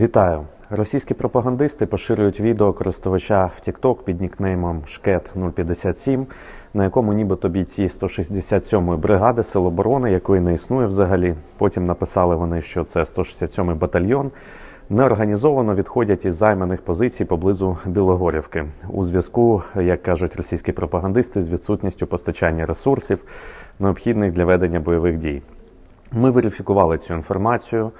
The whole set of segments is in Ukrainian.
Вітаю! Російські пропагандисти поширюють відео користувача в TikTok під нікнеймом Шкет 057, на якому нібито бійці 167-ї бригади Сил оборони, якої не існує взагалі. Потім написали вони, що це 167-й батальйон. Неорганізовано відходять із займаних позицій поблизу Білогорівки у зв'язку, як кажуть російські пропагандисти, з відсутністю постачання ресурсів, необхідних для ведення бойових дій. Ми верифікували цю інформацію.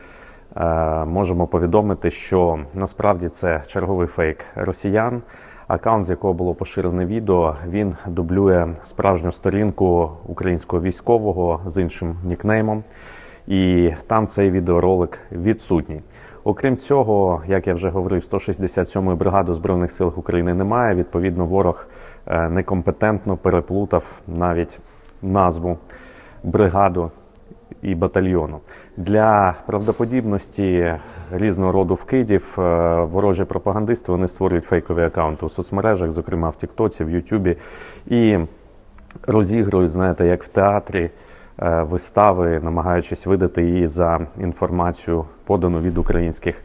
Е, Можемо повідомити, що насправді це черговий фейк росіян. Аккаунт, з якого було поширене відео, він дублює справжню сторінку українського військового з іншим нікнеймом. І там цей відеоролик відсутній. Окрім цього, як я вже говорив, 167-ї бригади збройних сил України немає. Відповідно, ворог е, некомпетентно переплутав навіть назву бригаду і батальйону. Для правдоподібності різного роду вкидів е, ворожі пропагандисти вони створюють фейкові акаунти у соцмережах, зокрема в Тіктоці, в Ютубі, і розігрують, знаєте, як в театрі е, вистави, намагаючись видати її за інформацію, подану від українських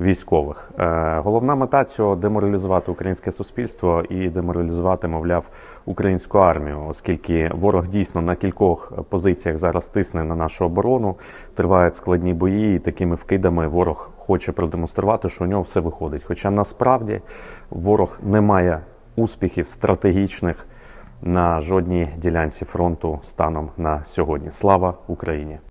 військових. Е, Головна мета цього деморалізувати українське суспільство і деморалізувати, мовляв, українську армію, оскільки ворог дійсно на кількох позиціях зараз тисне на нашу оборону, тривають складні бої, і такими вкидами ворог хоче продемонструвати, що у нього все виходить. Хоча насправді ворог не має успіхів стратегічних на жодній ділянці фронту станом на сьогодні. Слава Україні!